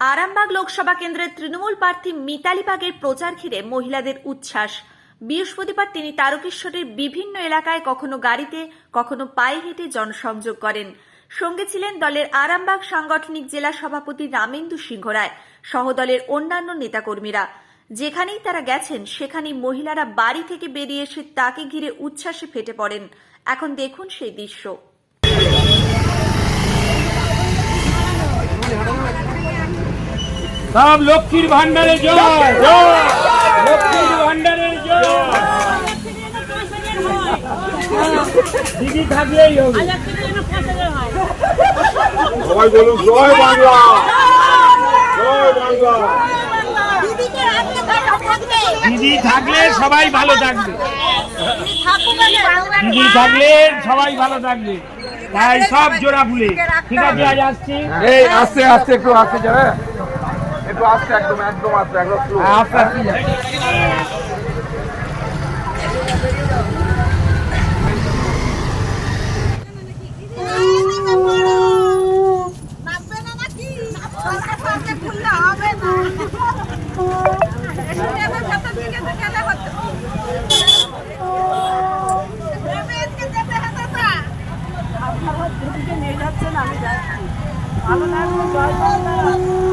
আরামবাগ লোকসভা কেন্দ্রের তৃণমূল প্রার্থী মিতালি বাগের প্রচার ঘিরে মহিলাদের উচ্ছ্বাস। বৃহস্পতিবার তিনি তারকেশ্বরের বিভিন্ন এলাকায় কখনো গাড়িতে, কখনো পায়ে হেঁটে জনসংযোগ করেন। সঙ্গে ছিলেন দলের আরামবাগ সাংগঠনিক জেলা সভাপতি রামেন্দু সিংহ রায় সহ দলের অন্যান্য নেতাকর্মীরা। যেখানেই তারা গেছেন, সেখানেই মহিলারা বাড়ি থেকে বেরিয়ে এসে তাকে ঘিরে উচ্ছ্বাসে ফেটে পড়েন। এখন দেখুন সেই দৃশ্য। সব লক্ষ্মীর ভান্ডারে জয় জয় লক্ষ্মীর ভান্ডারে জয় দিদি থাকলেই হবে। সবাই বলুন জয় বাংলা। জয় বাংলা। দিদি থাকলে সবাই ভালো থাকবে। দিদি থাকলে সবাই ভালো থাকবে। তাই সব জোড়া ফুলে। ঠিক আছে আজ আসছি। এই আস্তে আস্তে একটু আস্তে যাবে। একটু আস্তে একদম একদম আস্তে একদম slow। আস্তে আস্তে যাই। দিদি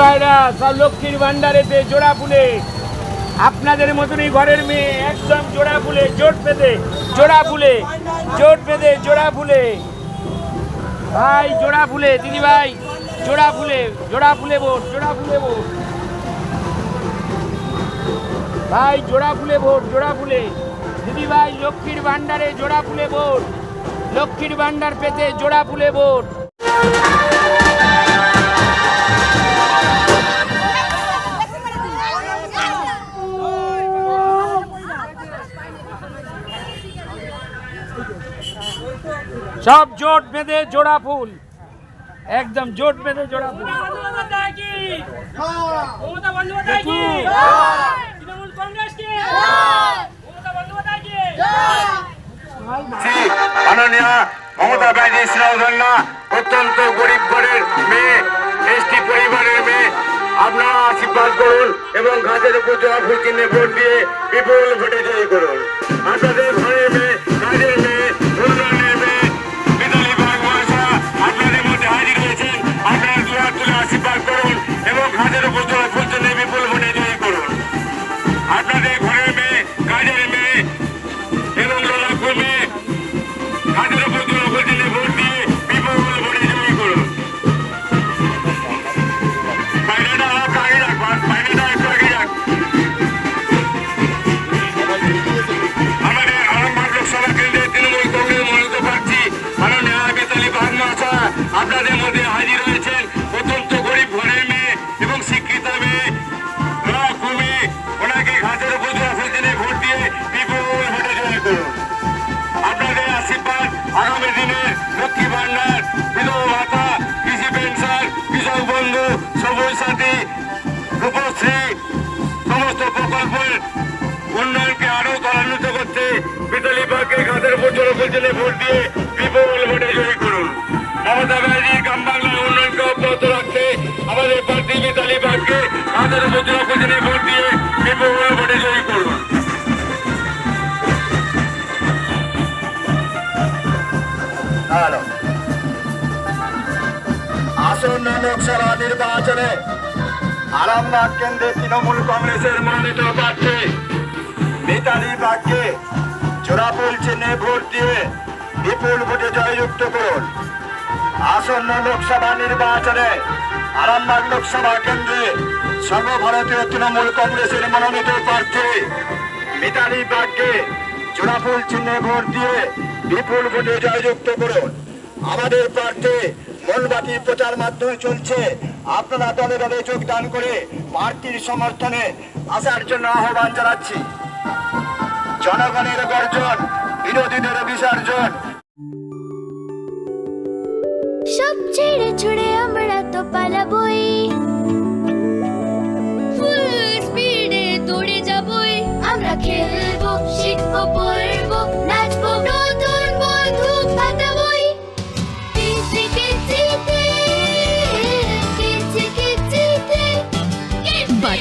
ভাইরা, সব লক্ষ্মীর ভান্ডারেতে জোড়া ফুলে। আপনাদের মতনই ঘরের মেয়ে একদম জোড়া ফুলে, জোট পেতে, জোড়া ফুলে, জোট পেতে জোড়া ফুলে। ভাই, জোড়া ফুলে, দিদি ভাই, জোড়া ফুলে জোড়া ফুলে ভোট, জোড়া ফুলে ভোট। ভাই, জোড়া ফুলে ভোট, জোড়া ফুলে। দিদি ভাই, লক্ষ্মীর ভান্ডারে জোড়া ফুলে ভোট। লক্ষ্মীর ভান্ডার পেতে জোড়া ফুলে ভোট। সব জোট বেঁধে জোড়া ফুল। একদম জোট বেঁধে জোড়া ফুল। মমতা বন্দ্যোপাধ্যায় কি? তৃণমূল কংগ্রেস কি? মমতা বন্দ্যোপাধ্যায় কি? মাননীয় মমতা ব্যানার্জি স্নেহধন্য অত্যন্ত গরিব ঘরের মেয়ে এসটি পরিবারের মেয়ে। আপনারা আশীর্বাদ করুন এবং ঘাসের উপর ফুল কিনে ভোট দিয়ে বিপুল ভোটে জয়ী করুন। আপনাদের ঘরের মেয়ে প্রকল্পের উন্নয়নকে আরও ত্বরান্বিত করতে বিতালি বাগকে ঘাটের উপর জোর ফেলতে ভোট দিয়ে বিপুল ভোটে জয়ী করুন। মমতা ব্যানার্জি গ্রাম উন্নয়নকে অব্যাহত রাখতে আমাদের প্রার্থী মিতালি বাগকে ঘাটের উপর জোর ফেলতে ভোট দিয়ে বিপুল ভোটে জয়ী করুন। আসন্ন লোকসভা নির্বাচনে আরামবাগ কেন্দ্রে তৃণমূল কংগ্রেসের মনোনীত প্রার্থী। মিতালি বাগকে জোড়াফুল চিহ্নে ভোট দিয়ে বিপুল ভোটে জয়যুক্ত করুন। আসন্ন লোকসভা নির্বাচনে আরামবাগ লোকসভা কেন্দ্রে সর্বভারতীয় তৃণমূল কংগ্রেসের মনোনীত প্রার্থী মিতালি বাগকে জোড়াফুল চিহ্নে ভোট দিয়ে বিপুল ভোটে জয়যুক্ত করুন। আমাদের প্রার্থী মূলবাতি প্রচার মাধ্যমে চলছে আপনারা দলে দলে যোগদান করে প্রার্থীর সমর্থনে আসার জন্য আহ্বান জানাচ্ছি। জনগণের গর্জন, বিরোধীদের বিসর্জন। সব ছেড়ে ছুড়ে আমরা তো পালাবই।